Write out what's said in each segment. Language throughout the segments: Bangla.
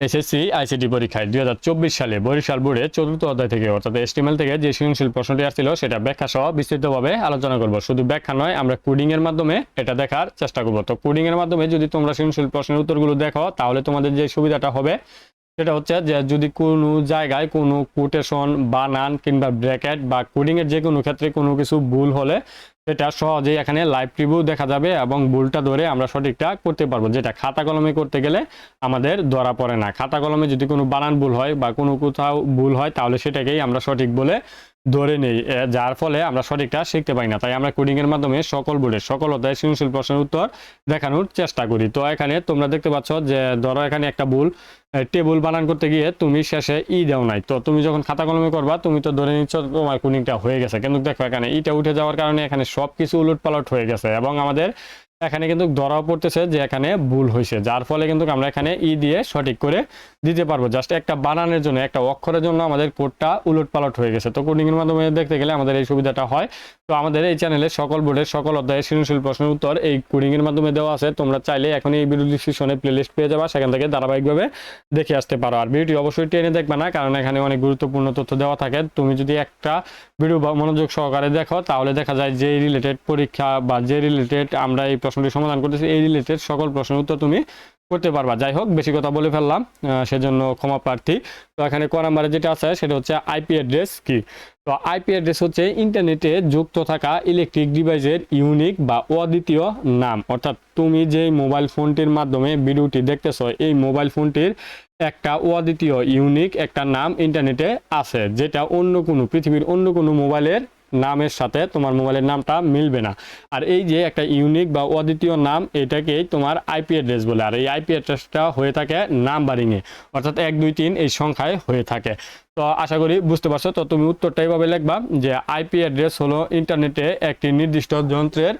এসএসসি, আইসিটি পরীক্ষায় দুই হাজার চব্বিশ সালে বরিশাল বোর্ডে চতুর্থ অধ্যায় থেকে, অর্থাৎ এস্টিমেল থেকে যে সৃজনশীল প্রশ্নটি আসছিল সেটা ব্যাখ্যা সহ বিস্তৃতভাবে আলোচনা করব। শুধু ব্যাখ্যা নয়, আমরা কোডিং এর মাধ্যমে এটা দেখার চেষ্টা করব। তো কোডিং এর মাধ্যমে যদি তোমরা সৃজনশীল প্রশ্নের উত্তরগুলো দেখো, তাহলে তোমাদের যে সুবিধাটা হবে, সেটা হচ্ছে যে যদি কোনো জায়গায় কোনো কোটেশন বানান কিংবা ব্র্যাকেট বা কোডিং এর যে কোনো ক্ষেত্রে কোনো কিছু ভুল হলে সেটা সহজেই এখানে লাইভ রিভিউ দেখা যাবে এবং ভুলটা ধরে আমরা সঠিকটা করতে পারব। যেটা খাতা কলমে করতে গেলে আমাদের ধরা পড়ে না। খাতা কলমে যদি কোনো বানান ভুল হয় বা কোনো কোথাও ভুল হয়, তাহলে সেটাকেই আমরা সঠিক বলে ধরে নেই যার ফলে আমরা সঠিকটা শিখতে পারি না। তাই আমরা কোডিং এর মাধ্যমে সকল বোর্ডের সকল অধ্যায় সৃজনশীল প্রশ্নের উত্তর দেখানোর চেষ্টা করি। তো এখানে তোমরা দেখতে পাচ্ছ যে, ধরো এখানে একটা ভুল টেবিল বানান করতে গিয়ে তুমি শেষে ই দাও নাই। তো তুমি যখন খাতা কলমে করবা, তুমি তো ধরে নিচ্ছ তোমার কোডিংটা হয়ে গেছে। কিন্তু দেখো এখানে ইটা উঠে যাওয়ার কারণে এখানে সব কিছু উলট পালট হয়ে গেছে এবং আমাদের এখানে কিন্তু ধরাও পড়তেছে যে এখানে ভুল হয়েছে, যার ফলে কিন্তু আমরা এখানে ই দিয়ে সঠিক করে দিতে পারব। জাস্ট একটা বানানের জন্য, একটা অক্ষরের জন্য আমাদের কোডটা উলট পালট হয়ে গেছে। তো কোডিংয়ের মাধ্যমে দেখতে গেলে আমাদের এই সুবিধাটা হয়। তো আমাদের এই চ্যানেলে সকল বোর্ডের সকল অধ্যায়ের সৃজনশীল প্রশ্নের উত্তর এই কোডিং এর মাধ্যমে দেওয়া আছে। তোমরা চাইলে এখন এই ভিডিও ডিসক্রিপশনে প্লেলিস্ট পেয়ে যাবা, সেখান থেকে ধারাবাহিকভাবে দেখে আসতে পারো। আর ভিডিওটি অবশ্যই টেনে দেখবে না, কারণ এখানে অনেক গুরুত্বপূর্ণ তথ্য দেওয়া থাকে। তুমি যদি একটা ভিডিও মনোযোগ সহকারে দেখো, তাহলে দেখা যায় যে রিলেটেড পরীক্ষা বা যে রিলেটেড আমরা এই প্রশ্নটি সমাধান করতেছি। এই রিলেটেড সকল প্রশ্নের উত্তর তুমি করতে পারবা। যাই হোক, বেশি কথা বলে ফেললাম সেজন্য ক্ষমা প্রার্থী। তো এখানে ক নাম্বারে যেটা আছে, সেটা হচ্ছে আইপি অ্যাড্রেস কি? তো আইপি অ্যাড্রেস হচ্ছে ইন্টারনেটে যুক্ত থাকা ইলেকট্রিক ডিভাইসের ইউনিক বা অদ্বিতীয় নাম। অর্থাৎ তুমি যে মোবাইল ফোনটির মাধ্যমে ভিডিওটি দেখতেছো, এই মোবাইল ফোনটির একটা অদ্বিতীয় ইউনিক একটা নাম ইন্টারনেটে আছে, যেটা অন্য কোনো, পৃথিবীর অন্য কোনো মোবাইলের নামের সাথে তোমার মোবাইলের নামটা মিলবে না। আর এই যে একটা ইউনিক বা অদ্বিতীয় নাম, এটাকেই তোমার আইপি অ্যাড্রেস বলে। আর এই আইপি অ্যাড্রেসটা হয়ে থাকে নাম্বারিংয়ে অর্থাৎ এক, দুই, তিন এই সংখ্যায় হয়ে থাকে। তো আশা করি বুঝতে পারছ। তো তুমি উত্তরটা এইভাবে লিখবা যে আইপি অ্যাড্রেস হলো ইন্টারনেটে একটি নির্দিষ্ট যন্ত্রের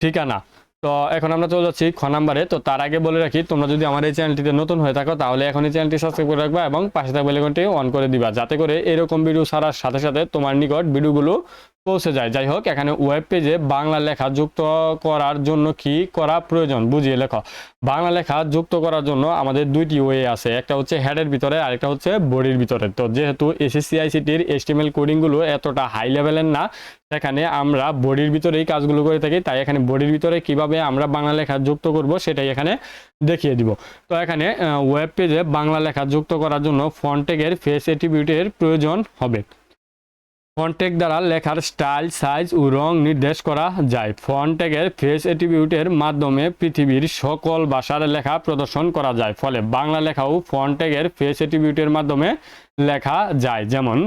ঠিকানা। তো এখন আমরা চলে যাচ্ছি খ নাম্বারে। তো তার আগে বলে রাখি, তোমরা যদি আমার এই চ্যানেলটিতে নতুন হয়ে থাকো, তাহলে এখন এই চ্যানেলটি সাবস্ক্রাইব করে রাখবা এবং পাশে থাকা বেলেকনটি অন করে দিবা, যাতে করে এরকম ভিডিও ছাড়ার সাথে সাথে তোমার নিকট ভিডিওগুলো পৌঁছে যায়। যাই হোক, এখানে ওয়েব পেজে বাংলা লেখা যুক্ত করার জন্য কি করা প্রয়োজন বুঝিয়ে লেখো। বাংলা লেখা যুক্ত করার জন্য আমাদের দুইটি ওয়ে আছে, একটা হচ্ছে হেডের ভিতরে আরেকটা হচ্ছে বডির ভিতরে। তো যেহেতু এসএসসি আইসিটির এস্টিমেল কোডিংগুলো এতটা হাই লেভেলের না, সেখানে আমরা বডির ভিতরেই কাজগুলো করে থাকি, তাই এখানে বডির ভিতরে কীভাবে আমরা বাংলা লেখা যুক্ত করব সেটাই এখানে দেখিয়ে দিব। তো এখানে ওয়েব পেজে বাংলা লেখা যুক্ত করার জন্য ফন্টেগের ফেস অ্যাট্রিবিউটের প্রয়োজন হবে। ফন্টেক দ্বারা লেখার স্টাইল, সাইজ ও রং নির্দেশ করা যায়। ফন্টেকের ফেস অ্যাট্রিবিউটের মাধ্যমে পৃথিবীর সকল ভাষার লেখা প্রদর্শন করা যায়। ফলে বাংলা লেখাও ফন্টেকের ফেস অ্যাট্রিবিউটের মাধ্যমে লেখা যায়। যেমন,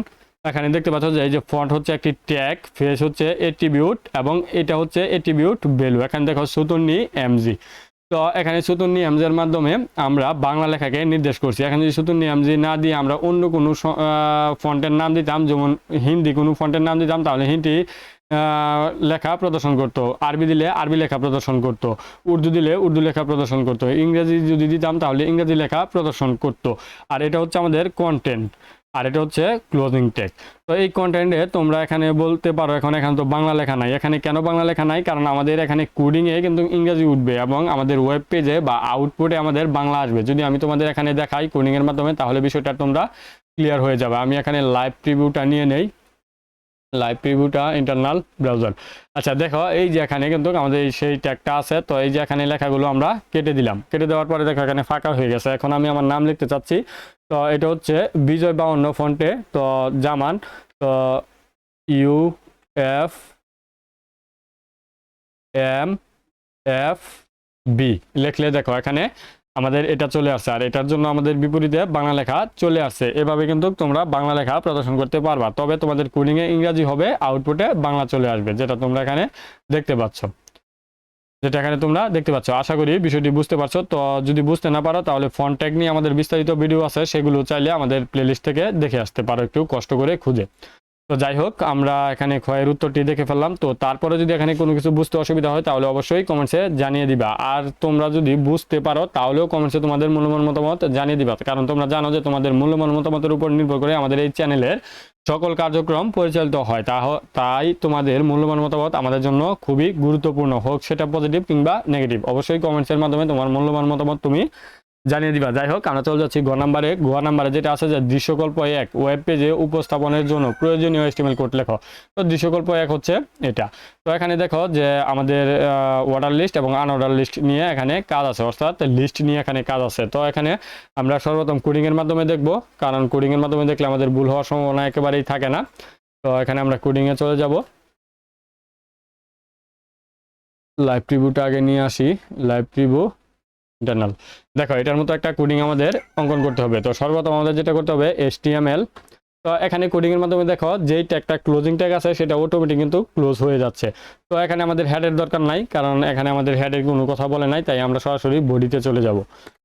এখানে দেখতে পাচ্ছ যে এই যে ফন্ট হচ্ছে একটি ট্যাগ, ফেস হচ্ছে এট্রিবিউট এবং এটা হচ্ছে এট্রিবিউট ভ্যালু। এখানে দেখো সুতন্নি এমজি। তো এখানে সুতন্নি এমজির মাধ্যমে আমরা বাংলা লেখাকে নির্দেশ করছি। এখানে যদি সুতন্নি এমজি না দিয়ে আমরা অন্য কোনো ফন্টের নাম দিতাম, যেমন হিন্দি কোনো ফন্টের নাম দিতাম, তাহলে হিন্দি লেখা প্রদর্শন করতো। আরবি দিলে আরবি লেখা প্রদর্শন করতো। উর্দু দিলে উর্দু লেখা প্রদর্শন করতো। ইংরেজি যদি দিতাম, তাহলে ইংরেজি লেখা প্রদর্শন করতো। আর এটা হচ্ছে আমাদের কন্টেন্ট আর এটা হচ্ছে ক্লোজিং টেক তো এই কন্টেন্টে তোমরা এখানে বলতে পারো, এখন এখানে তো বাংলা লেখা নাই। এখানে কেন বাংলা লেখা নাই? কারণ আমাদের এখানে কোডিংয়ে কিন্তু ইংরেজি উঠবে এবং আমাদের ওয়েব পেজে বা আউটপুটে আমাদের বাংলা আসবে। যদি আমি তোমাদের এখানে দেখাই কোডিংয়ের মাধ্যমে, তাহলে বিষয়টা তোমরা ক্লিয়ার হয়ে যাবে। আমি এখানে লাইভ প্রিভিউটা নিয়ে নেই। লাইভ প্রিভিউটা ইন্টারনাল ব্রাউজার আচ্ছা দেখো, এই যে এখানে কিন্তু আমাদের সেই ট্যাগটা আছে, তো এই যে এখানে লেখাগুলো আমরা কেটে দিলাম। কেটে দেওয়ার পরে দেখো, এখানে ফাঁকা হয়ে গেছে। এখন আমি আমার নাম লিখতে চাচ্ছি। তো এটা হচ্ছে বিজয় বা অন্য ফন্টে তো জামান, তো U F M F B. লিখলে দেখো, এখানে আমাদের এটা চলে আসছে। আর এটার জন্য আমাদের বিপরীতে বাংলা লেখা চলে আসছে। এভাবে কিন্তু তোমরা বাংলা লেখা প্রদর্শন করতে পারবা। তবে তোমাদের কোডিংয়ে ইংরাজি হবে আউটপুটে বাংলা চলে আসবে, যেটা তোমরা এখানে দেখতে পাচ্ছ। যেটা এখানে তোমরা দেখতে পাচ্ছ। আশা করি বিষয়টি বুঝতে পারছ। তো যদি বুঝতে না পারো, তাহলে ফোন ট্যাগ নিয়ে আমাদের বিস্তারিত ভিডিও আছে, সেগুলো চাইলে আমাদের প্লেলিস্ট থেকে দেখে আসতে পারো একটু কষ্ট করে খুঁজে। তো যাই হোক, আমরা এখানে ক্ষয়ের উত্তরটি দেখে ফেললাম। তো তারপরে যদি এখানে কোনো কিছু বুঝতে অসুবিধা হয়, তাহলে অবশ্যই কমেন্টসে জানিয়ে দিবা। আর তোমরা যদি বুঝতে পারো, তাহলেও কমেন্টসে তোমাদের মূল্যবান মতামত জানিয়ে দিবা। কারণ তোমরা জানো যে তোমাদের মূল্যবান মতামতের উপর নির্ভর করে আমাদের এই চ্যানেলের সকল কার্যক্রম পরিচালিত হয়। তাই তোমাদের মূল্যবান মতামত আমাদের জন্য খুবই গুরুত্বপূর্ণ। হোক সেটা পজিটিভ কিংবা নেগেটিভ অবশ্যই কমেন্টসের মাধ্যমে তোমার মূল্যবান মতামত তুমি জানিয়ে দিবা। যাই হোক, আমরা চলে যাচ্ছি গ নাম্বারে। গ নাম্বারে যেটা আছে যে দৃশ্যকল্প এক, ওয়েব পেজে উপস্থাপনের জন্য প্রয়োজনীয় এস্টিমেল কোড লেখো। তো দৃশ্যকল্প এক হচ্ছে এটা। তো এখানে দেখো যে আমাদের অর্ডার লিস্ট এবং আনঅর্ডার লিস্ট নিয়ে এখানে কাজ আছে। অর্থাৎ লিস্ট নিয়ে এখানে কাজ আছে। তো এখানে আমরা সর্বপ্রথম কোডিং এর মাধ্যমে দেখব। কারণ কোডিং এর মাধ্যমে দেখলে আমাদের ভুল হওয়ার সম্ভাবনা একেবারেই থাকে না। তো এখানে আমরা কোডিং এ চলে যাব। লাইভ প্রিভিউটা আগে নিয়ে আসি। লাইভ প্রিভিউ ইন্টারনাল দেখো, এটার মতো একটা কোডিং আমাদের অঙ্কন করতে হবে। তো সর্বপ্রথম আমাদের যেটা করতে হবে এসটিএমএল তো এখানে কোডিংয়ের মাধ্যমে দেখো, যেই ট্যাগটা ক্লোজিং ট্যাগ আছে, সেটা অটোমেটিক কিন্তু ক্লোজ হয়ে যাচ্ছে। তো এখানে আমাদের হেডের দরকার নাই, কারণ এখানে আমাদের হেডের কোনো কথা বলে নাই, তাই আমরা সরাসরি বডিতে চলে যাব।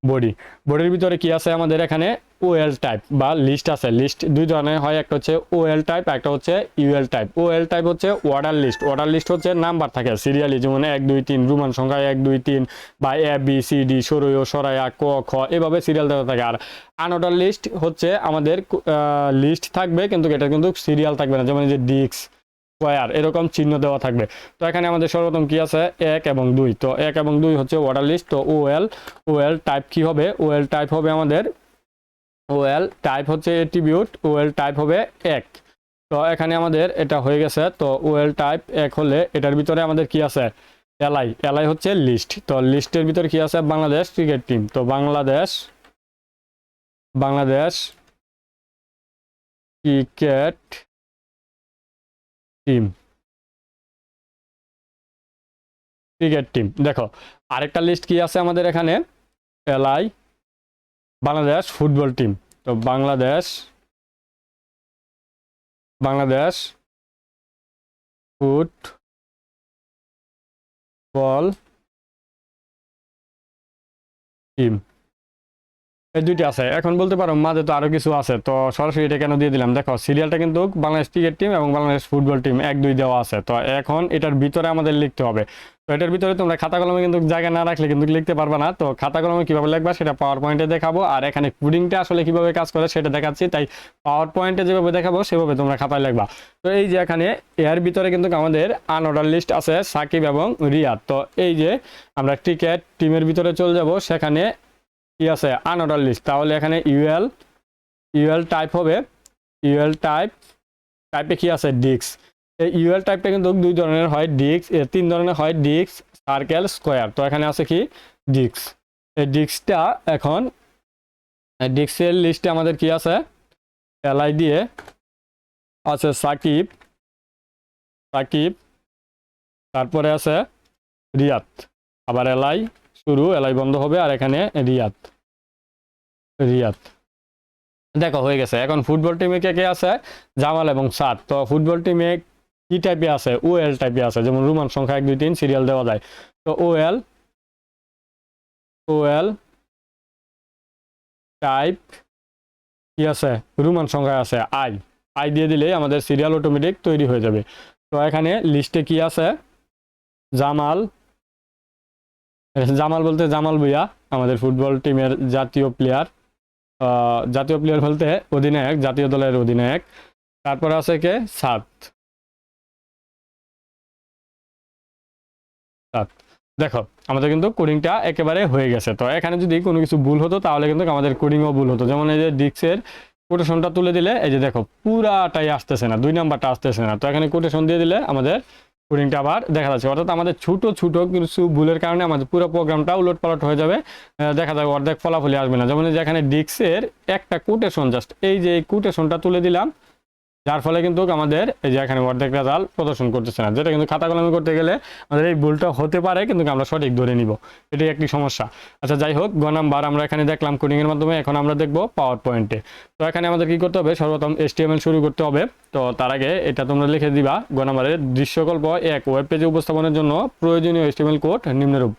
বডি বডির ভিতরে কি আছে আমাদের এখানে? ওএল টাইপ বা লিস্ট আছে। লিস্ট দুই ধরনের হয়। একটা হচ্ছে ওএল টাইপ একটা হচ্ছে ইউএল টাইপ ওএল টাইপ হচ্ছে অর্ডার লিস্ট অর্ডার লিস্ট হচ্ছে নাম্বার থাকে। সিরিয়ালি যেমন এক, দুই, তিন, রুমান সংখ্যা এক, দুই, তিন বা এ বি সি ডি সরয় সরাইয়া ক, খ এভাবে সিরিয়াল দেওয়া থাকে। আর আনঅর্ডার লিস্ট হচ্ছে আমাদের লিস্ট থাকবে কিন্তু এটা কিন্তু সিরিয়াল থাকবে না। যেমন যে ডিক্স স্কোয়ার এরকম চিহ্ন দেওয়া থাকবে। তো এখানে আমাদের সর্বপ্রথম কি আছে? এক এবং দুই। তো এক এবং দুই হচ্ছে অর্ডার লিস্ট তো ওএল ওএল টাইপ কি হবে? ওএল টাইপ হবে আমাদের ওএল টাইপ হচ্ছে এট্রিবিউট ওয়েল টাইপ হবে এক। তো এখানে আমাদের এটা হয়ে গেছে, তো ওয়েল টাইপ এক হলে এটার ভিতরে আমাদের কি আছে? এলআই এলআই হচ্ছে লিস্ট তো লিস্টের ভিতরে কি আছে? বাংলাদেশ ক্রিকেট টিম তো Bangladesh Bangladesh cricket team cricket team দেখো, আরেকটা লিস্ট কি আছে আমাদের এখানে? LI Bangladesh football team. তো Bangladesh Bangladesh football team. এই দুইটি আছে। এখন বলতে পারো মাঝে তো আরও কিছু আছে। তো সরাসরি এটা কেন দিয়ে দিলাম? দেখো সিরিয়ালটা কিন্তু বাংলাদেশ ক্রিকেট টিম এবং বাংলাদেশ ফুটবল টিম এক দুই দেওয়া আছে। তো এখন এটার ভিতরে আমাদের লিখতে হবে। তো এটার ভিতরে তোমরা খাতা কলমে কিন্তু জায়গা না রাখলে কিন্তু লিখতে পারবে না। তো খাতা কলমে কীভাবে লিখবা সেটা পাওয়ার পয়েন্টে দেখাবো। আর এখানে কোডিংটা আসলে কীভাবে কাজ করে সেটা দেখাচ্ছি। তাই পাওয়ার পয়েন্টে যেভাবে দেখাবো, সেভাবে তোমরা খাতায় লিখবা। তো এই যে এখানে, এর ভিতরে কিন্তু আমাদের আনঅর্ডার লিস্ট আছে, সাকিব এবং রিয়াদ। তো এই যে আমরা ক্রিকেট টিমের ভিতরে চলে যাব। সেখানে কি আছে? আনঅর্ডার লিস্ট তাহলে এখানে ইউএল ইউএল টাইপ হবে ইউএল টাইপ টাইপে কি আছে? ডিক্স এই ইউএল টাইপটা কিন্তু দুই ধরনের হয় ডিক্স তিন ধরনের হয় ডিক্স সার্কেল স্কোয়ার তো এখানে আছে কি? ডিক্স এই ডিক্সটা এখন ডিক্সের লিস্টে আমাদের কি আছে? এলআই দিয়ে আছে সাকিব সাকিব তারপরে আছে রিয়াত আবার এলআই শুরু, এলআই বন্ধ হবে, আর এখানে রিয়াদ। রিয়াদ। দেখো, হয়ে গেছে। এখন ফুটবল টিমে কে কে আছে? জামাল এবং সাদ। তো ফুটবল টিমে কি টাইপে আছে? ওএল টাইপে আছে। যেমন রুমান সংখ্যা এক, দুই, তিন, সিরিয়াল দেওয়া যায়। তো ওএল ওএল টাইপ কি আছে? রুমান সংখ্যা আছে, আই। আই দিয়ে দিলেই আমাদের সিরিয়াল অটোমেটিক তৈরি হয়ে যাবে। তো এখানে লিস্টে কি আছে? জামাল জামাল বলতে জামাল ভুইয়া, আমাদের ফুটবল টিমের জাতীয় প্লেয়ার জাতীয় প্লেয়ার বলতে অধিনায়ক, জাতীয় দলের অধিনায়ক। তারপর আছে কে? সাত। সাত। দেখো, আমাদের কিন্তু কোডিংটা একেবারে হয়ে গেছে। তো এখানে যদি কোনো কিছু ভুল হতো, তাহলে কিন্তু আমাদের কোডিংও ভুল হতো। যেমন এই যে ডিক্সের কোটেশনটা তুলে দিলে, এই যে দেখো, পুরাটাই আসতেছে না, দুই নাম্বারটা আসতেছে না। তো এখানে কোটেশন দিয়ে দিলে আমাদের কোডিংটা আবার দেখা যাচ্ছে। অর্থাৎ আমাদের ছোট ছোট কিছু ভুলের কারণে আমাদের পুরো প্রোগ্রামটা উলট পালট হয়ে যাবে। দেখা যাবে অর্ধেক ফলাফলই আসবে না। যেমন যেখানে ডিক্সের একটা কোটেশন জাস্ট এই যে কোটেশনটা তুলে দিলাম। যার ফলে কিন্তু আমাদের এই যে এখানে অর্ধেক রেজাল্ট প্রদর্শন করতেছে না। যেটা কিন্তু খাতা কলমে করতে গেলে আমাদের এই ভুলটা হতে পারে, কিন্তু আমরা সঠিক ধরে নিব। এটাই একটি সমস্যা। আচ্ছা যাই হোক, গ নাম্বার আমরা এখানে দেখলাম কোডিং এর মাধ্যমে। এখন আমরা দেখব পাওয়ার পয়েন্টে তো এখানে আমাদের কি করতে হবে? সর্বপ্রথম এসটিএমএল শুরু করতে হবে। তো তার আগে এটা তোমরা লিখে দিবা। গ নাম্বারের দৃশ্যকল্প এক ওয়েব পেজে উপস্থাপনের জন্য প্রয়োজনীয় এসটিএমএল কোড নিম্নরূপ।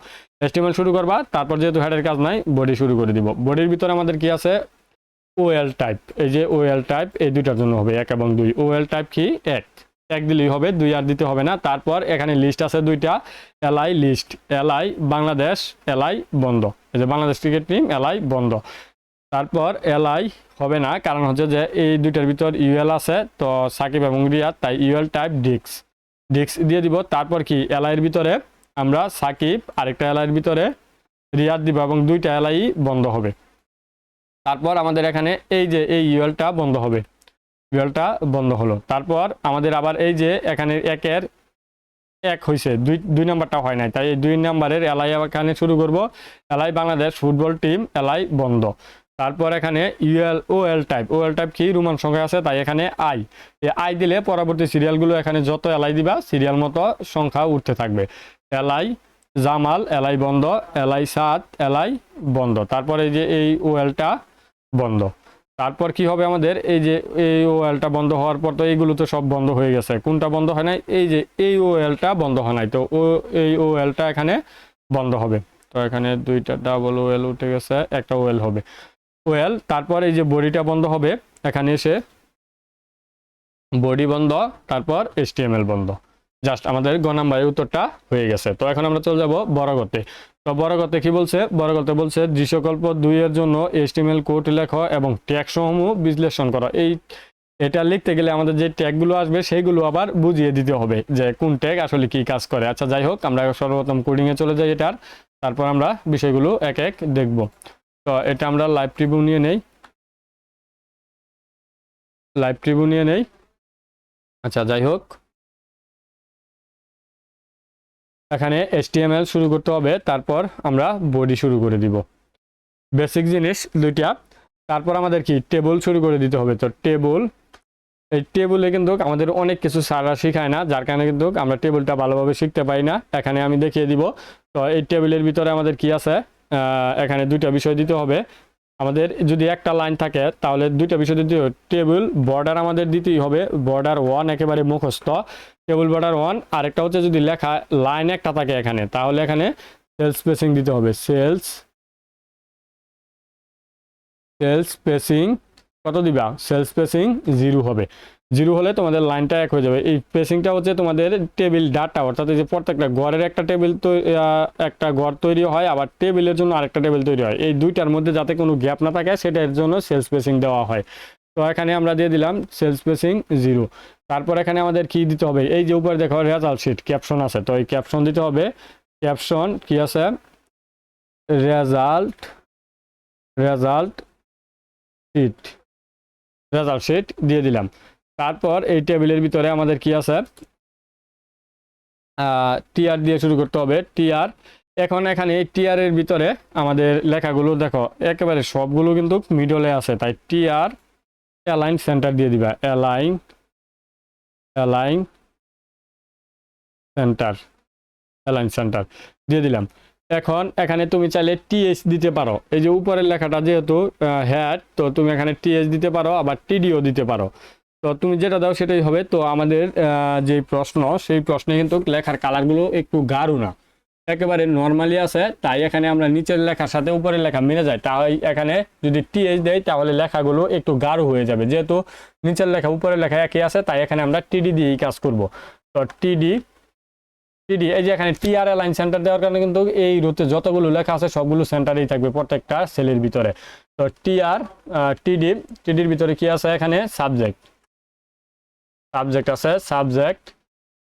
এসটিএমএল শুরু করবা, তারপর যেহেতু হেডের কাজ নাই বডি শুরু করে দিব। বডির ভিতরে আমাদের কি আছে? ওএল টাইপ এই যে ওএল টাইপ এই দুইটার জন্য হবে এক এবং দুই। ওএল টাইপ কি? এক। এক দিলেই হবে, দুই আর দিতে হবে না। তারপর এখানে লিস্ট আছে দুইটা। LI list LI Bangladesh LI বন্ধ। এই যে বাংলাদেশ ক্রিকেট টিম এলআই বন্ধ। তারপর এলআই হবে না, কারণ হচ্ছে যে এই দুইটার ভিতর ইউএল আছে, তো সাকিব এবং রিয়াদ, তাই ইউএল টাইপ ডিক্স ডিক্স দিয়ে দিব, তারপর কি? এলআইয়ের ভিতরে আমরা সাকিব, আরেকটা এলআইয়ের ভিতরে রিয়াদ দিব এবং দুইটা এলআই বন্ধ হবে। তারপর আমাদের এখানে এই যে এই ইউএলটা বন্ধ হবে। ইউএলটা বন্ধ হলো। তারপর আমাদের আবার এই যে এখানে একের এক হয়েছে দুই দুই নাম্বারটা হয় নাই। তাই এই দুই নাম্বারের এলাই এখানে শুরু করব। এলাই বাংলাদেশ ফুটবল টিম এলাই বন্ধ। তারপর এখানে UL O L type O L type কি? রোমান সংখ্যা আছে, তাই এখানে আই এই আই দিলে পরবর্তী সিরিয়ালগুলো এখানে যত এলাই দিবা, সিরিয়াল মতো সংখ্যা উঠতে থাকবে। এলাই জামাল এলাই বন্ধ এলাই সাত এলাই বন্ধ। তারপরে এই যে এই ওয়েলটা বন্ধ। তারপর কি হবে আমাদের? এই যে এই ওয়েলটা বন্ধ হওয়ার পর তো এইগুলো তো সব বন্ধ হয়ে গেছে। কোনটা বন্ধ হয় নাই? এই যে এই ওয়েলটা বন্ধ হয় নাই। তো ও এই ওয়েলটা এখানে বন্ধ হবে। তো এখানে দুইটা ডাবল ওয়েল উঠে গেছে, একটা ওয়েল হবে। ওয়েল তারপর এই যে বডিটা বন্ধ হবে, এখানে এসে বডি বন্ধ, তারপর এসটিএমএল বন্ধ। জাস্ট আমাদের গ নাম্বারের উত্তরটা হয়ে গেছে। তো এখন আমরা চলে যাব বড়গতে তো বড়গতে কি বলছে? বড়গতে বলছে, দৃশ্যকল্প দুইয়ের জন্য এসটিএমএল কোড লেখ এবং ট্যাগ সমূহ বিশ্লেষণ করো। এই, এটা লিখতে গেলে আমাদের যে ট্যাগগুলো আসবে, সেইগুলো আবার বুঝিয়ে দিতে হবে যে কোন ট্যাগ আসলে কি কাজ করে। আচ্ছা যাই হোক, আমরা সর্বপ্রথম কোডিংয়ে চলে যাই এটার। তারপর আমরা বিষয়গুলো এক এক দেখব। তো এটা আমরা লাইভ ট্রিবিউ নিয়ে নেই। লাইভ ট্রিবিউ নিয়ে নেই। আচ্ছা যাই হোক। এখানে HTML শুরু করতে হবে, তারপর আমরা বডি শুরু করে দিব। বেসিক জিনিস দুইটা, তারপর আমাদের কি? টেবল শুরু করে দিতে হবে। তো টেবল এই টেবলে কিন্তু আমাদের অনেক কিছু সারা শেখায় না, যার কারণে কিন্তু আমরা টেবলটা ভালোভাবে শিখতে পারি না। এখানে আমি দেখিয়ে দিব। তো এই টেবিলের ভিতরে আমাদের কি আছে? এখানে দুইটা বিষয় দিতে হবে। আমাদের যদি একটা লাইন থাকে, তাহলে দুইটা বিষয় দিতে হবে। টেবিল, বর্ডার আমাদের দিতেই হবে। বর্ডার ওয়ান একেবারে মুখস্থ। Table, border one. আরেকটা হচ্ছে যদি লেখা লাইন একটা থাকে এখানে, তাহলে এখানে সেলস স্পেসিং দিতে হবে। সেলস সেলস স্পেসিং কত দিবা? সেলস স্পেসিং জিরো হবে। জিরো হলে তোমাদের লাইনটা এক হয়ে যাবে। এই স্পেসিংটা হচ্ছে তোমাদের টেবিল ডাটা, অর্থাৎ এই যে প্রত্যেকটা ঘরের একটা টেবিল একটা ঘর তৈরি হয়, আবার টেবিলের জন্য আরেকটা টেবিল তৈরি হয়। এই দুইটার মধ্যে যাতে কোনো গ্যাপ না থাকে, সেটার জন্য সেলস স্পেসিং দেওয়া হয়। তো এখানে আমরা দিয়ে দিলাম সেলস স্পেসিং জিরো তারপর এখানে আমাদের কি দিতে হবে? এই যে উপরে দেখো রেজাল্ট শিট ক্যাপশন আছে। তো এই ক্যাপশন দিতে হবে ক্যাপশন কি আছে? Result result sheet result sheet দিয়ে দিলাম। তারপর এই টেবিলের ভিতরে আমাদের কি আছে? টিআর দিয়ে শুরু করতে হবে টিআর এখন এখানে এই টিআর এর ভিতরে আমাদের লেখাগুলো দেখো, একেবারে সবগুলো কিন্তু মিডলে আছে, তাই টিআর অ্যালাইন সেন্টার দিয়ে দিবা align align center align center দিয়ে দিলাম। এখন এখানে তুমি চাইলে টিএস দিতে পারো, এই যে উপরের লেখাটা যেহেতু হ্যাড তো তুমি এখানে টিএস দিতে পারো, আবার টিডিও দিতে পারো। তো তুমি যেটা দাও সেটাই হবে। তো আমাদের যে প্রশ্ন, সেই প্রশ্নে কিন্তু লেখার কালারগুলো একটু গাঢ় না। একেবারে নর্মালি আছে, তাই এখানে আমরা নিচের লেখার সাথে উপরের লেখা মিলে যায়। তাই এখানে যদি টিএস দেয় তাহলে লেখাগুলো একটু গাঢ় হয়ে যাবে। যেহেতু নিচের লেখা, উপরের লেখা একই আছে, তাই এখানে আমরা টিডি দিয়েই কাজ করব। তো টিডি টিডি এই যে এখানে টিআর লাইন সেন্টার দেওয়ার কারণে কিন্তু এই রুতে যতগুলো লেখা আছে, সবগুলো সেন্টারেই থাকবে প্রত্যেকটা সেলের ভিতরে। তো টিআর টিডি টিডির ভিতরে কি আছে এখানে? সাবজেক্ট সাবজেক্ট আছে, সাবজেক্ট।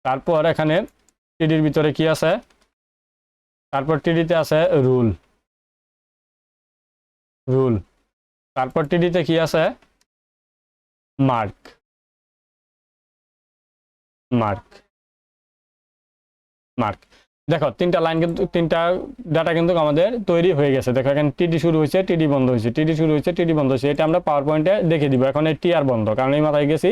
তারপর এখানে টিডির ভিতরে কি আছে? তারপর টিডিতে আছে রুল। রুল। তারপর টিডিতে কি আছে? মার্ক। মার্ক। মার্ক। দেখো, তিনটা লাইন কিন্তু, তিনটা ডাটা কিন্তু আমাদের তৈরি হয়ে গেছে। দেখো, এখানে টিডি শুরু হয়েছে টিডি বন্ধ হয়েছে। টিডি শুরু হয়েছে টিডি বন্ধ হয়েছে। এটা আমরা পাওয়ার পয়েন্টে দেখে দিব। এখন এই টিআর বন্ধ, কারণ এই মাথায় গেছি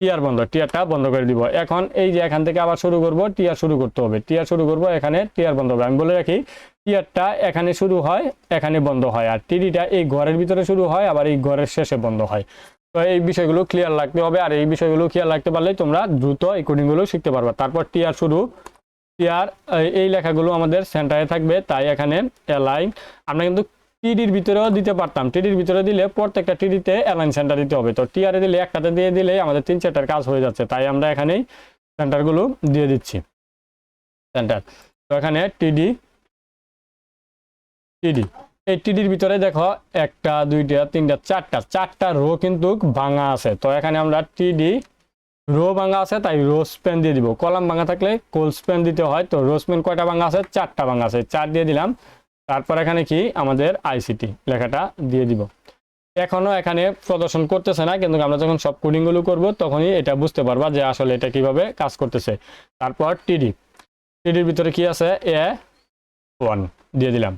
টিআর বন্ধ, টিয়ারটা বন্ধ করে দিব। এখন এই যে এখান থেকে আবার শুরু করব, টিয়ার শুরু করতে হবে। টিয়ার শুরু করব, এখানে টিয়ার বন্ধ হবে। আমি বলে রাখি, টিয়ারটা এখানে শুরু হয়, এখানে বন্ধ হয়। আর টিডিটা এই ঘরের ভিতরে শুরু হয়, আবার এই ঘরের শেষে বন্ধ হয়। তো এই বিষয়গুলো ক্লিয়ার রাখতে হবে, আর এই বিষয়গুলো ক্লিয়ার রাখতে পারলে তোমরা দ্রুত এই শিখতে পারবে। তারপর টিয়ার শুরু। টিআর এই লেখাগুলো আমাদের সেন্টারে থাকবে, তাই এখানে অ্যালাইন আমরা কিন্তু টিডির ভিতরেও দিতে পারতাম। টিডির ভিতরে দিলে প্রত্যেকটা টিডিতে অ্যালাইন সেন্টার দিতে হবে। তো টিআরে দিলে একটাতে দিয়ে দিলে আমাদের তিন চারটার কাজ হয়ে যাচ্ছে। তাই আমরা এখানেই সেন্টারগুলো দিয়ে দিচ্ছি। সেন্টার তো এখানে টিডি টিডি এই টিডির ভিতরে দেখো একটা, দুইটা, তিনটা, চারটা। চারটা রো কিন্তু ভাঙা আছে। তো এখানে আমরা টিডি রো ভাঙা আছে, তাই রো স্পেন দিয়ে দিব। কলাম ভাঙা থাকলে কোল স্পেন দিতে হয়। তো রো স্পেন কয়টা ভাঙা আছে? চারটা ভাঙা আছে। চার দিয়ে দিলাম। তারপর এখানে কি? আমাদের আইসিটি লেখাটা দিয়ে দিব। এখনও এখানে প্রদর্শন করতেছে না, কিন্তু আমরা যখন সব কোডিংগুলো করব তখনই এটা বুঝতে পারবা যে আসলে এটা কীভাবে কাজ করতেছে। তারপর টিডি টিডির ভিতরে কি আছে? এ ওয়ান দিয়ে দিলাম।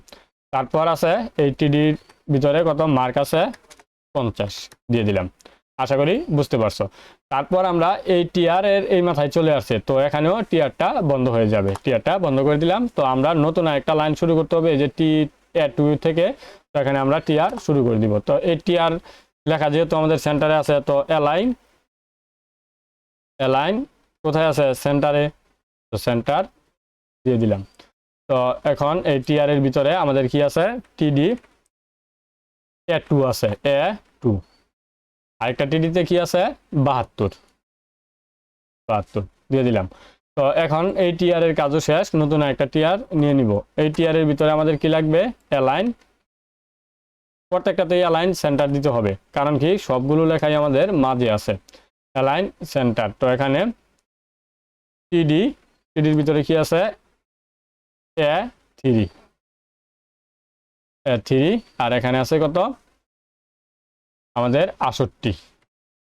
তারপর আছে এই টিডির ভিতরে কত? মার্ক আছে পঞ্চাশ দিয়ে দিলাম। আশা করি বুঝতে পারছ। তারপর আমরা এই টিয়ার এর এই মাথায় চলে আসছে। তো এখানেও টিয়ারটা বন্ধ হয়ে যাবে। টিয়ারটা বন্ধ করে দিলাম। তো আমরা নতুন একটা লাইন শুরু করতে হবে। যে টি টু থেকে, তো এখানে আমরা টিয়ার শুরু করে দিব। তো এই টিয়ার লেখা যেহেতু আমাদের সেন্টারে আছে, তো অ্যালাইন অ্যালাইন কোথায় আছে? সেন্টারে তো সেন্টার দিয়ে দিলাম। তো এখন এই টিয়ার এর ভিতরে আমাদের কি আছে? টিডি এ টু আছে। এ টু আরেকটা কি আছে? বাহাত্তর। বাহাত্তর, দিয়ে দিলাম। তো এখন এই টিয়ার এর কাজও শেষ, নতুন একটা টিয়ার নিয়ে নিব। এই টিয়ার এর ভিতরে আমাদের কি লাগবে? অ্যালাইন প্রত্যেকটাতেই অ্যালাইন সেন্টার দিতে হবে। কারণ কি? সবগুলো লেখাই আমাদের মাঝে আছে। অ্যালাইন সেন্টার তো এখানে টিডি টিডির ভিতরে কি আছে? এ থ্রি এ থ্রি আর এখানে আছে কত? আমাদের আষট্টি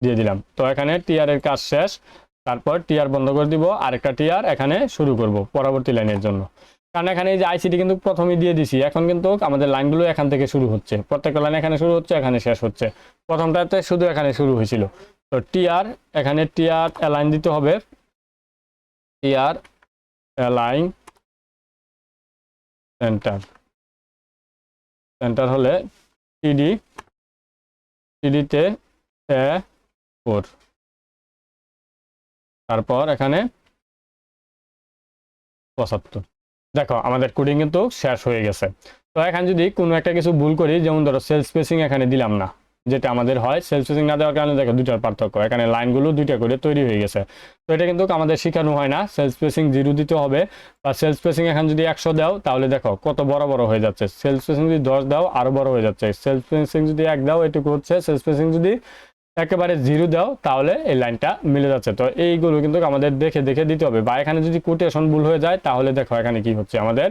দিয়ে দিলাম। তো এখানে টিয়ারের কাজ শেষ। তারপর টিয়ার বন্ধ করে দিব। আরেকটা টিয়ার এখানে শুরু করব পরবর্তী লাইনের জন্য। কারণ এখানে এই যে আইসিটি কিন্তু প্রথমেই দিয়ে দিছি। এখন কিন্তু আমাদের লাইনগুলো এখান থেকে শুরু হচ্ছে। প্রত্যেকটা লাইন এখানে শুরু হচ্ছে, এখানে শেষ হচ্ছে। প্রথমটাতে শুধু এখানে শুরু হয়েছিল। তো টিয়ার এখানে টিয়ার লাইন দিতে হবে। টিয়ার লাইন সেন্টার সেন্টার হলে টিডি টিডিতে এ ফোর। তারপর এখানে পঁচাত্তর। দেখো, আমাদের কোডিং কিন্তু শেষ হয়ে গেছে। তো এখানে যদি কোনো একটা কিছু ভুল করি, যেমন ধরো সেলস স্পেসিং এখানে দিলাম না। যেটা আমাদের হয় সেল স্পেসিং না দেওয়ার কারণে দেখো দুইটার পার্থক্য। এখানে লাইনগুলো দুইটা করে তৈরি হয়ে গেছে। তো এটা কিন্তু আমাদের শেখানো হয় না সেল স্পেসিং জিরো দিতে হবে। বা সেল স্পেসিং এখন যদি একশো দাও, তাহলে দেখো কত বড় বড় হয়ে যাচ্ছে। সেল স্পেসিং যদি দশ দাও, আরও বড় হয়ে যাচ্ছে। সেল স্পেসিং যদি এক দাও, এটুকু হচ্ছে। সেল স্পেসিং যদি একেবারে জিরো দাও, তাহলে এই লাইনটা মিলে যাচ্ছে। তো এইগুলো কিন্তু আমাদের দেখে দেখে দিতে হবে। বা এখানে যদি কোটেশন ভুল হয়ে যায়, তাহলে দেখো এখানে কি হচ্ছে আমাদের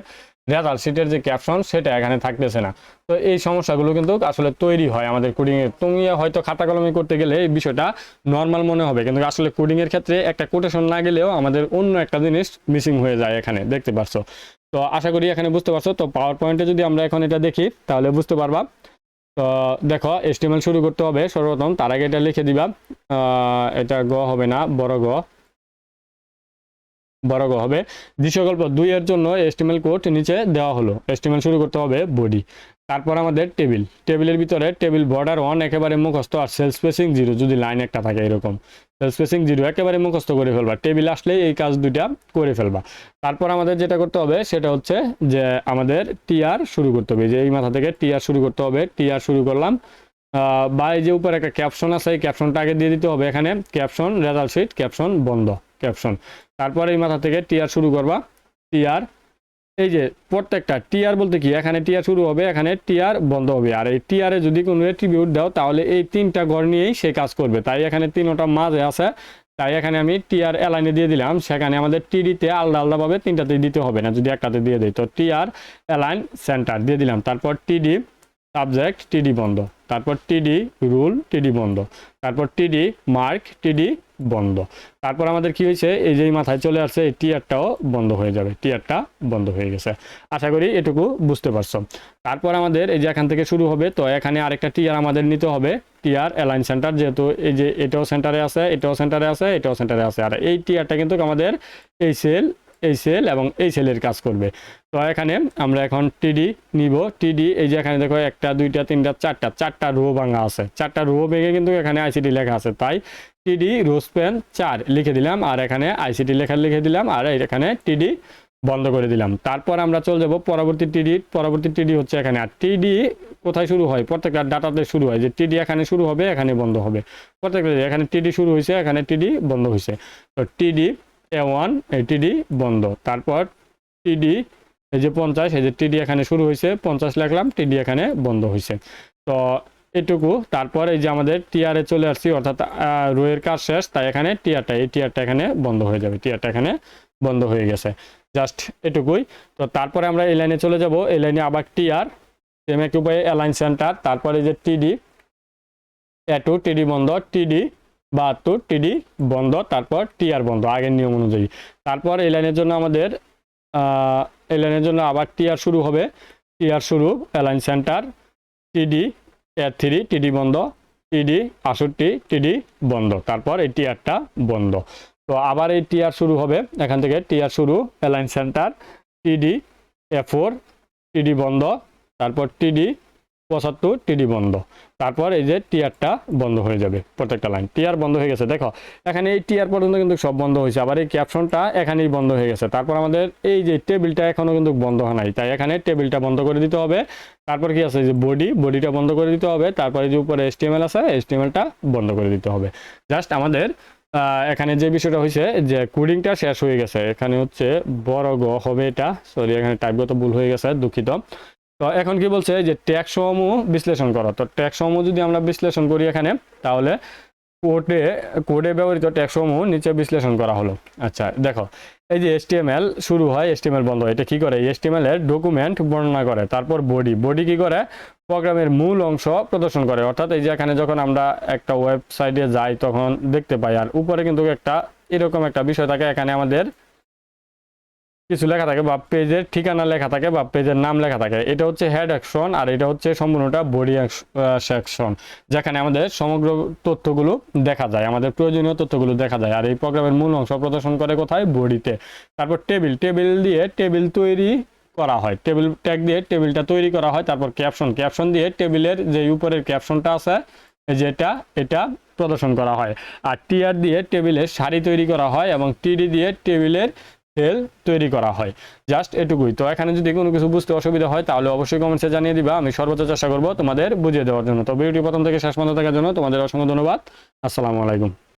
রেজাল্ট শিটের যে ক্যাপশন সেটা এখানে থাকতেছে না। তো এই সমস্যাগুলো কিন্তু আসলে তৈরি হয় আমাদের কোডিং এর তুমি হয়তো খাতা কলমে করতে গেলে এই বিষয়টা নর্মাল মনে হবে। কিন্তু আসলে কোডিং এর ক্ষেত্রে একটা কোটেশন না গেলেও আমাদের অন্য একটা জিনিস মিসিং হয়ে যায় এখানে, দেখতে পারছ। তো আশা করি এখানে বুঝতে পারছ। তো পাওয়ার পয়েন্টে যদি আমরা এখন এটা দেখি, তাহলে বুঝতে পারবা। তো দেখো এস্টিমেল শুরু করতে হবে সর্বপ্রথম। তার আগে এটা লিখে দিবা। এটা গ হবে না, বড় গ। বড় হবে। দৃশ্যকল্প দুই এর জন্য এস্টিমেল কোড নিচে দেওয়া হলো। এস্টিমেল শুরু করতে হবে বডি। তারপর আমাদের টেবিল। টেবিলের ভিতরে টেবিল বর্ডার ওয়ান একেবারে মুখস্থ আর সেল স্পেসিং জিরো, যদি লাইন একটা থাকে এরকম। সেল স্পেসিং জিরো একেবারে মুখস্থ করে ফেলবা। টেবিল আসলেই এই কাজ দুইটা করে ফেলবা। তারপর আমাদের যেটা করতে হবে, সেটা হচ্ছে যে আমাদের টিআর শুরু করতে হবে। যে এই মাথা থেকে টিআর শুরু করতে হবে। টিআর শুরু করলাম। বা এই যে উপরে একটা ক্যাপশন আছে, এই ক্যাপশনটা আগে দিয়ে দিতে হবে। এখানে ক্যাপশন, রেজাল্ট শিট, ক্যাপশন বন্ধ। ক্যাপশন তারপর এই মাথা থেকে টিআর শুরু করবা। টিআর এই যে প্রত্যেকটা টিআর বলতে কি? এখানে টিআর শুরু হবে, এখানে টিআর বন্ধ হবে। আর এই টিআরে যদি কোনো অ্যাট্রিবিউট দাও, তাহলে এই তিনটা ঘর নিয়েই সে কাজ করবে। তাই এখানে তিনটা মাঝে আছে। তাই এখানে আমি টিআর অ্যালাইনে দিয়ে দিলাম। সেখানে আমাদের টিডিতে আলাদা আলাদাভাবে তিনটাতে দিতে হবে না, যদি একটাতে দিয়ে দিই। তো টিআর অ্যালাইন সেন্টার দিয়ে দিলাম। তারপর টিডি সাবজেক্ট টিডি বন্ধ। তারপর টিডি রুল টিডি বন্ধ। তারপর টিডি মার্ক টিডি বন্ধ। তারপর আমাদের কি হয়েছে, এই যে মাথায় চলে আসছে, এই টিয়ারটাও বন্ধ হয়ে যাবে, টিয়ারটা বন্ধ হয়ে গেছে। আশা করি এটুকু বুঝতে পারছ। তারপর আমাদের এই যে এখান থেকে শুরু হবে, তো এখানে আরেকটা টিয়ার আমাদের নিতে হবে, টিয়ার অ্যালাইন সেন্টার, যেহেতু এই যে এটাও সেন্টারে আছে, এটাও সেন্টারে আছে, এটাও সেন্টারে আছে। আর এই টিয়ারটা কিন্তু আমাদের এই সেল এই সেল এবং এই সেলের কাজ করবে। তো এখানে আমরা এখন টিডি নিব। টিডি এই যে এখানে দেখো একটা, দুইটা, তিনটা, চারটা চারটা রো ভাঙা আছে। চারটা রো ভেঙে কিন্তু এখানে আইসিটি লেখা আছে। তাই টিডি রোসপেন চার লিখে দিলাম। আর এখানে আইসিটি লেখা লিখে দিলাম। আর এখানে টিডি বন্ধ করে দিলাম। তারপর আমরা চলে যাব পরবর্তী টিডি পরবর্তী টিডি হচ্ছে এখানে। আর টিডি কোথায় শুরু হয়? প্রত্যেকটা ডাটাতে শুরু হয়। যে টিডি এখানে শুরু হবে, এখানে বন্ধ হবে। প্রত্যেকটা, এখানে টিডি শুরু হয়েছে, এখানে টিডি বন্ধ হয়েছে। তো টিডি এ ওয়ান টিডি বন্ধ। তারপর টিডি এই যে পঞ্চাশ, এই যে টিডি এখানে শুরু হয়েছে, পঞ্চাশ লিখলাম টিডি এখানে বন্ধ হয়েছে। তো এটুকু, তারপর এই যে আমাদের টিআরে চলে আসছি, অর্থাৎ রোয়ের কাজ শেষ, তাই এখানে টিআরটা এই টিআরটা এখানে বন্ধ হয়ে যাবে টিআরটা এখানে বন্ধ হয়ে গেছে। জাস্ট এটুকুই। তো তারপরে আমরা এই লাইনে চলে যাব, এই লাইনে আবার টিআর সেম এক উপায়ে অ্যালাইন সেন্টার তারপরে যে টিডি এ টু টিডি বন্ধ টিডি বাহাত্তর, টিডি বন্ধ, তারপর টিআর বন্ধ, আগের নিয়ম অনুযায়ী। তারপর এই লাইনের জন্য আমাদের এই লাইনের জন্য আবার টিআর শুরু হবে। টিআর শুরু, অ্যালাইন সেন্টার, টিডি এ থ্রি, টিডি বন্ধ, টিডি আষট্টি টিডি বন্ধ। তারপর এই টিআরটা বন্ধ। তো আবার এই টিআর শুরু হবে। এখান থেকে টিআর শুরু, অ্যালাইন সেন্টার, টিডি এ ফোর, টিডি বন্ধ, তারপর টিডি পঁচাত্তর টিডি বন্ধ। তারপর এই যে টিয়ারটা বন্ধ হয়ে যাবে প্রত্যেকটা লাইন। টিআর বন্ধ হয়ে গেছে, দেখো। এখানে এই টিআর পর্যন্ত কিন্তু সব বন্ধ হয়েছে, আবার এই ক্যাপশনটা এখানেই বন্ধ হয়ে গেছে। তারপর আমাদের এই যে টেবিলটা এখনও কিন্তু বন্ধ হয় নাই, তাই এখানে টেবিলটা বন্ধ করে দিতে হবে। তারপর কি আছে? যে বডি, বডিটা বন্ধ করে দিতে হবে। তারপরে যে উপরে এসটিএমএল আছে এসটিএমএলটা বন্ধ করে দিতে হবে। জাস্ট আমাদের এখানে যে বিষয়টা হয়েছে, যে কোডিংটা শেষ হয়ে গেছে। এখানে হচ্ছে বড় গ হবে এটা। সরি, এখানে টাইপগত ভুল হয়ে গেছে, দুঃখিত। তো এখন কি বলছে যে ট্যাক্স সমূহ বিশ্লেষণ করো। তো ট্যাক্স সমূহ যদি আমরা বিশ্লেষণ করি এখানে, তাহলে কোডে কোডে ব্যবহৃত ট্যাক্স সমূহ নিচে বিশ্লেষণ করা হলো। আচ্ছা দেখো, এই যে এসটিএমএল শুরু হয়, এসটিএমএল বন্ধ, এটা কি করে? এসটিএমএল এর ডকুমেন্ট বর্ণনা করে, তারপর বডি। বডি কি করে? প্রোগ্রামের মূল অংশ প্রদর্শন করে। অর্থাৎ এই যে এখানে যখন আমরা একটা ওয়েবসাইটে যাই, তখন দেখতে পাই, আর উপরে কিন্তু একটা এরকম একটা বিষয় থাকে, এখানে আমাদের কিছু লেখা থাকে, বা পেজের ঠিকানা লেখা থাকে, বা পেজের নাম লেখা থাকে। এটা হচ্ছে হেড অ্যাকশন আর এটা হচ্ছে সম্পূর্ণটা বডি সেকশন যেখানে আমাদের সমগ্র তথ্যগুলো দেখা যায়, আমাদের প্রয়োজনীয় তথ্যগুলো দেখা যায়। আর এই প্রোগ্রামের মূল অংশ প্রদর্শন করে কোথায়? বডিতে। তারপর টেবিল টেবিল দিয়ে টেবিল তৈরি করা হয়। টেবিল ট্যাগ দিয়ে টেবিলটা তৈরি করা হয়, তারপর ক্যাপশন ক্যাপশন দিয়ে টেবিলের যে উপরের ক্যাপশনটা আছে, যেটা, এটা প্রদর্শন করা হয়। আর টিআর দিয়ে টেবিলের সারি তৈরি করা হয় এবং টিডি দিয়ে টেবিলের সেল তৈরি করা হয়। জাস্ট এটুকুই। তো এখানে যদি কোনো কিছু বুঝতে অসুবিধা হয়, তাহলে অবশ্যই কমেন্টসে জানিয়ে দিবা। আমি সর্বোচ্চ চেষ্টা করব তোমাদের বুঝিয়ে দেওয়ার জন্য। তো ভিডিওটি প্রথম থেকে শেষ পর্যন্ত থাকার জন্য তোমাদের অসংখ্য ধন্যবাদ। আসসালামু আলাইকুম।